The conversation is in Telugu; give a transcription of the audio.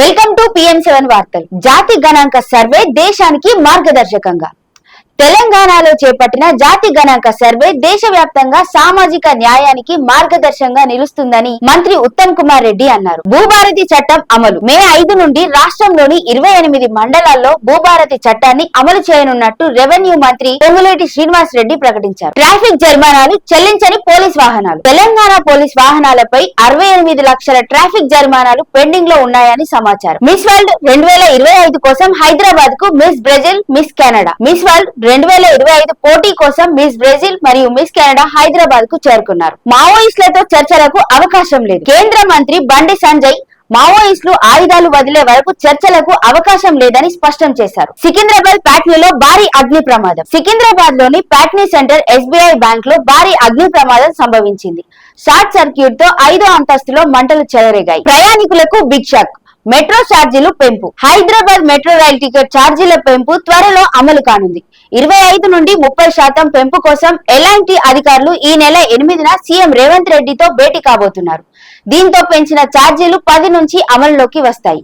వెల్కమ్ టు పిఎం సెవెన్ వార్తలు జాతి గణాంక సర్వే దేశానికి మార్గదర్శకంగా. తెలంగాణలో చేపట్టిన జాతి గణాంక సర్వే దేశవ్యాప్తంగా సామాజిక న్యాయానికి మార్గదర్శకంగా నిలుస్తుందని మంత్రి ఉత్తమ్ కుమార్ రెడ్డి అన్నారు. భూభారతి చట్టం అమలు. మే ఐదు నుండి రాష్ట్రంలోని ఇరవై ఎనిమిది మండలాల్లో భూభారతి చట్టాన్ని అమలు చేయనున్నట్టు రెవెన్యూ మంత్రి పొంగులేటి శ్రీనివాస్ రెడ్డి ప్రకటించారు. ట్రాఫిక్ జరిమానాలు చెల్లించని పోలీస్ వాహనాలు. తెలంగాణ పోలీస్ వాహనాలపై అరవై ఎనిమిది లక్షల ట్రాఫిక్ జరిమానాలు పెండింగ్లో ఉన్నాయని సమాచారం. మిస్ వరల్డ్ రెండు వేల ఇరవై ఐదు కోసం హైదరాబాద్కు Miss Brazil Miss Canada. Miss World రెండు వేల ఇరవై ఐదు పోటీ కోసం మిస్ బ్రెజిల్ మరియు మిస్ కెనడా హైదరాబాద్కు చేరుకున్నారు. మావోయిస్టులతో చర్చలకు అవకాశం లేదు. కేంద్ర మంత్రి బండి సంజయ్ మావోయిస్టులు ఆయుధాలు వదిలే వరకు చర్చలకు అవకాశం లేదని స్పష్టం చేశారు. సికింద్రాబాద్ ప్యాట్నీలో భారీ అగ్ని ప్రమాదం. సికింద్రాబాద్లోని ప్యాట్నీ సెంటర్ ఎస్బీఐ బ్యాంక్లో భారీ అగ్ని ప్రమాదం సంభవించింది. షార్ట్ సర్క్యూట్తో ఐదో అంతస్తులో మంటలు చెలరేగాయి. ప్రయాణికులకు బిగ్ షాక్. మెట్రో ఛార్జీలు పెంపు. హైదరాబాద్ మెట్రో రైల్ టికెట్ ఛార్జీల పెంపు త్వరలో అమలు కానుంది. ఇరవై ఐదు నుండి ముప్పై శాతం పెంపు కోసం ఎల్ఐటి అధికారులు ఈ నెల ఎనిమిదిన సీఎం రేవంత్ రెడ్డితో భేటీ కాబోతున్నారు. దీంతో పెంచిన ఛార్జీలు పది నుంచి అమలులోకి వస్తాయి.